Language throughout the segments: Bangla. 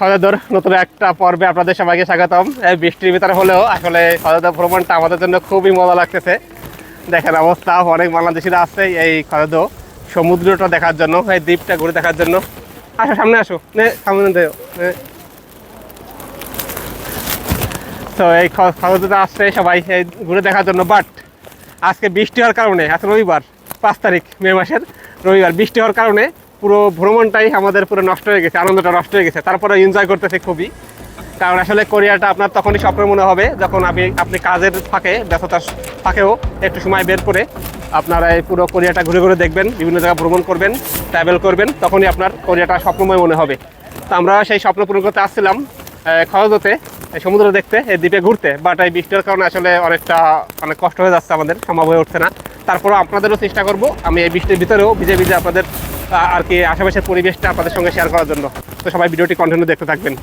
খজাদর নতুন একটা পর্বে আপনাদের সবাইকে স্বাগতম। এই বৃষ্টির ভিতরে হলেও আসলে খজাদর ভ্রমণটা আমাদের জন্য খুবই মজা লাগতেছে। দেখেন অবস্থা, অনেক বাংলাদেশিরা আসছে এই খজাদো সমুদ্রটা দেখার জন্য, এই দ্বীপটা ঘুরে দেখার জন্য। আসো, সামনে আসো সামনে দেও তো এই খজাদোতে আসছে সবাই ঘুরে দেখার জন্য বাট আজকে বৃষ্টি হওয়ার কারণে, আজকে রবিবার, পাঁচ তারিখ, মে মাসের রবিবার, বৃষ্টি হওয়ার কারণে পুরো ভ্রমণটাই আমাদের পুরো নষ্ট হয়ে গেছে, আনন্দটা নষ্ট হয়ে গেছে। তারপরে এনজয় করতেছে খুবই। কারণ আসলে কোরিয়াটা আপনার তখনই স্বপ্ন মনে হবে, যখন আপনি আপনি কাজের ফাঁকে, ব্যস্ততার ফাঁকেও একটু সময় বের করে আপনারা এই পুরো কোরিয়াটা ঘুরে ঘুরে দেখবেন, বিভিন্ন জায়গা ভ্রমণ করবেন ট্রাভেল করবেন, তখনই আপনার কোরিয়াটা স্বপ্নময় মনে হবে। তো আমরা সেই স্বপ্ন পূরণ করতে আসছিলাম খরচতে সমুদ্র দেখতে এই দ্বীপে ঘুরতে। বাট এই বৃষ্টির কারণে আসলে অনেকটা, অনেক কষ্ট হয়ে যাচ্ছে আমাদের, সম্ভব হয়ে উঠছে না। তারপরেও আপনাদেরও চেষ্টা করব, আমি এই বৃষ্টির ভিতরেও ভিজে ভিজে আপনাদের আর কি আশেপাশের পরিবেশটা আপনাদের সঙ্গে শেয়ার করার জন্য। তো সবাই ভিডিওটি কন্টিনিউ দেখতে থাকবেন।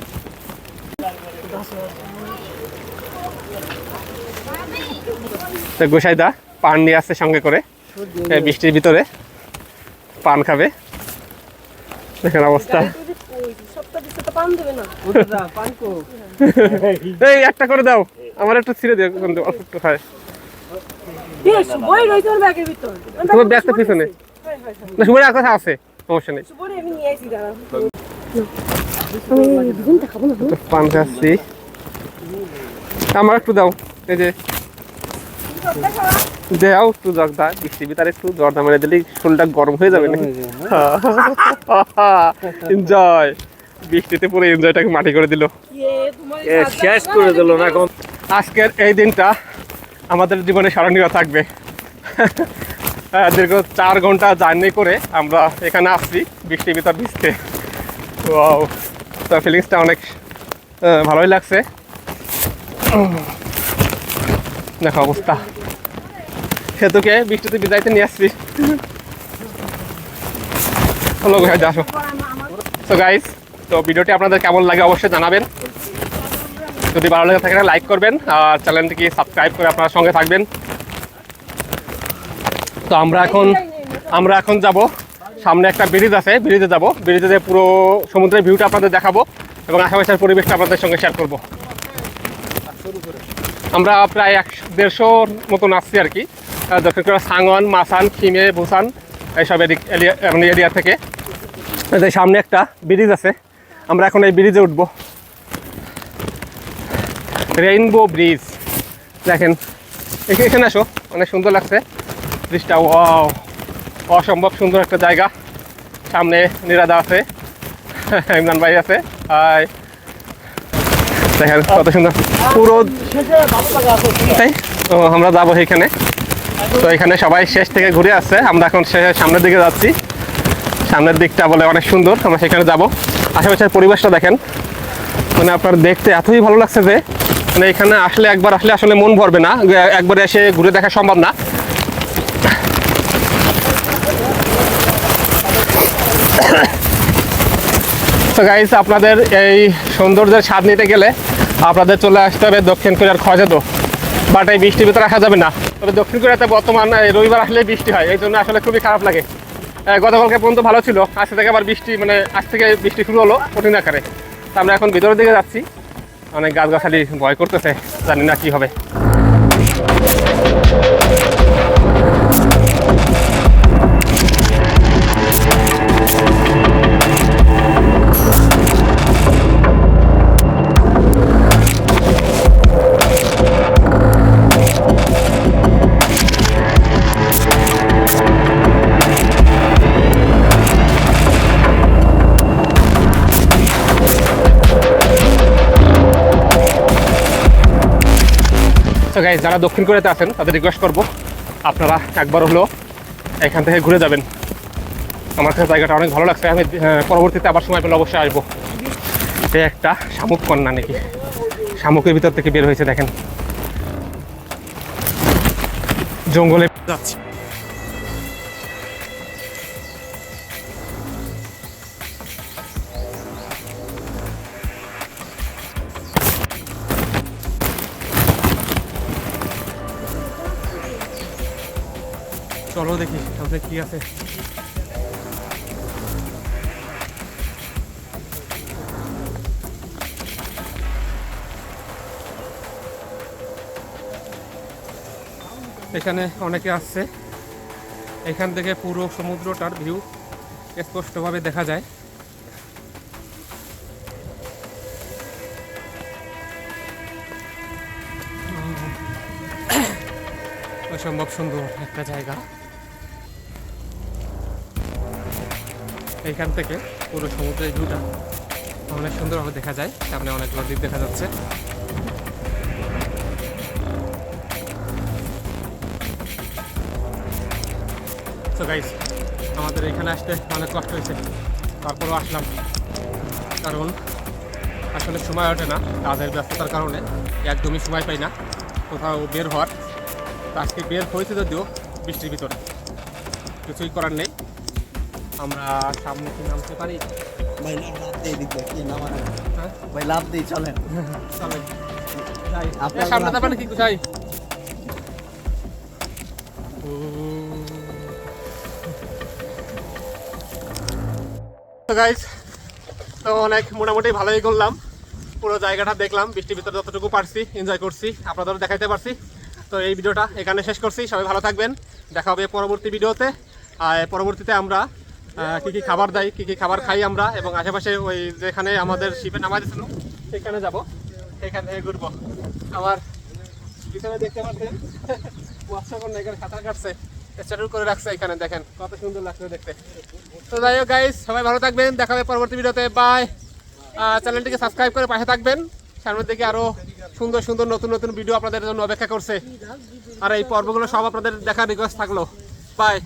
তো গোসাইদা পান নিয়ে আসছে সঙ্গে করে। বৃষ্টির ভিতরে পান খাবে। দেখেন অবস্থা। এই একটা করে দাও। আমার একটু ছিঁড়ে দিও কিন্তু অল্প একটু ভিতর। তোমার ব্যাগটা পিছনে। না আর কথা আছে সমস্যা নেই। সুপরে আমি নিয়ে আইছি দাঁড়া আমি দুদিনটা খাব না পান খাচ্ছি আমার একটু দাও এই যে। দেও একটু জর্দা ভিতরে একটু জর্দা মেরে দিলেই শরীরটা গরম হয়ে যাবে নাকি? এনজয় বৃষ্টিতে পুরো এনজয়টাকে মাটি করে দিল। ইয়ে শেষ করে দিল না কোন আজকের এই দিনটা আমাদের জীবনে স্মরণীয় থাকবে। দীর্ঘ চার ঘণ্টা জার্নি করে আমরা এখানে আসছি বৃষ্টির ভিতর ভিজতে। Wow, তো ফিলিংসটা অনেক ভালোই লাগছে। দেখো অবস্থা। সেতুকে বৃষ্টিতে বিদায়তে নিয়ে আসছি। হলো আসো তো গাইস তো ভিডিওটি আপনাদের কেমন লাগে অবশ্যই জানাবেন। যদি ভালো লাগে থাকে লাইক করবেন আর চ্যানেলটিকে সাবস্ক্রাইব করে আপনার সঙ্গে থাকবেন। তো আমরা এখন আমরা এখন যাব। সামনে একটা ব্রিজ আছে, ব্রিজে যাব। ব্রিজে যে পুরো সমুদ্রের ভিউটা আপনাদের দেখাবো এবং আশেপাশের পরিবেশটা আপনাদের সঙ্গে শেয়ার করব। আমরা প্রায় এক দেড়শোর মতন আসছি আর কি। দক্ষিণ কোরিয়া সাংওয়ান, মাসান, খিমে, ভুসান, এইসব এদিক, এরিয়া মানে এরিয়া থেকে। সামনে একটা ব্রিজ আছে। আমরা এখন এই ব্রিজে উঠবো। রেইনবো ব্রিজ দেখেন, এখা- এখানে আসো, অনেক সুন্দর লাগছে। ব্রিজটা ওয়াও, অসম্ভব সুন্দর একটা জায়গা। সামনে নিরাদা আছে, ইমরান ভাই আছে, হাই। দেখেন কত সুন্দর। পুরো তো আমরা যাব এখানে। তো এখানে সবাই শেষ থেকে ঘুরে আসছে। আমরা এখন সামনের দিকে যাচ্ছি। সামনের দিকটা বলে অনেক সুন্দর। আমরা সেখানে যাব। আশেপাশের পরিবেশটা দেখেন। মানে আপনার দেখতে এতই ভালো লাগছে যে মানে এখানে আসলে একবার আসলে আসলে মন ভরবে না। একবার এসে ঘুরে দেখা সম্ভব না। তো গাইস আপনাদের এই সৌন্দর্যের স্বাদ নিতে গেলে আপনাদের চলে আসতে হবে দক্ষিণ কোরিয়ার খজাদো বাট এই বৃষ্টির ভিতরে আসা যাবে না। তবে দক্ষিণ কোরিয়াতে বর্তমান রবিবার আসলে বৃষ্টি হয়, এই জন্য আসলে খুবই খারাপ লাগে। গতকালকে পর্যন্ত ভালো ছিল, আজ থেকে আবার বৃষ্টি মানে আজ থেকে বৃষ্টি শুরু হলো কঠিন আকারে। তা আমরা এখন ভিতরের দিকে যাচ্ছি। অনেক গাছগাছালি ভয় করতেছে, জানি না কি হবে। তো গাইজ যারা দক্ষিণ কোরিয়াতে আছেন, তাদের রিকোয়েস্ট করব, আপনারা একবার হলেও এখান থেকে ঘুরে যাবেন। আমার কাছে জায়গাটা অনেক ভালো লাগছে। আমি পরবর্তীতে আবার সময় পেলে অবশ্যই আসব। এটা একটা শামুক কন্যা নাকি? শামুকের ভিতর থেকে বের হয়েছে, দেখেন। জঙ্গলে যাচ্ছি। চলো দেখি, তাহলে কি আছে? এখানে অনেকে আসছে। এখান থেকে পুরো সমুদ্রটার ভিউ স্পষ্টভাবে দেখা যায়। সম্ভব সুন্দর একটা জায়গা। এইখান থেকে পুরো সমুদ্রের ভিউটা অনেক সুন্দরভাবে দেখা যায়। সামনে অনেকগুলো দ্বীপ দেখা যাচ্ছে। তো গাইস আমাদের এখানে আসতে অনেক কষ্ট হয়েছে। তারপরও আসলাম। কারণ আসলে সময় ওঠে না কাজের ব্যস্ততার কারণে। একদমই সময় পাই না। কোথাও বের হওয়ার। আজকে বের হয়েছে যদিও বৃষ্টির ভিতরে। কিছুই করার নেই। আমরা সামনে কি নামতে পারি? ভাই লাভ দিয়ে দিক নামার। হ্যাঁ? ভাই লাভ দিই চলেন। চলেন। আপনার সামনে যাবেন কি কোথায়? তো গাইস তো অনেক মোটামুটি ভালোই করলাম পুরো জায়গাটা দেখলাম বৃষ্টির ভিতরে যতটুকু পারছি এনজয় করছি আপনাদেরও দেখাইতে পারছি। তো এই ভিডিওটা এখানে শেষ করছি সবাই ভালো থাকবেন। দেখা হবে পরবর্তী ভিডিওতে। আর পরবর্তীতে আমরা কি কি খাবার দেয়, কি কি খাবার খাই আমরা এবং আশেপাশে ওই যেখানে আমাদের শিপে নামা দিয়েছিল সেখানে যাব। সেখান থেকে ঘুরবো। আমার পিছনে দেখতে পাচ্ছেন? মৎস্যকন্যা এখানে সাঁতার কাটছে স্ট্যাটু করে রাখছে এখানে, দেখেন, কত সুন্দর লাগছে দেখতে। তো যাই হোক গাইস সবাই ভালো থাকবেন, দেখা হবে পরবর্তী ভিডিওতে বাই চ্যানেলটিকে সাবস্ক্রাইব করে পাশে থাকবেন। সামনের দিকে আরও সুন্দর সুন্দর, নতুন নতুন ভিডিও আপনাদের জন্য অপেক্ষা করছে। আর এই পর্বগুলো সব আপনাদের দেখার রিকোয়েস্ট থাকল। বাই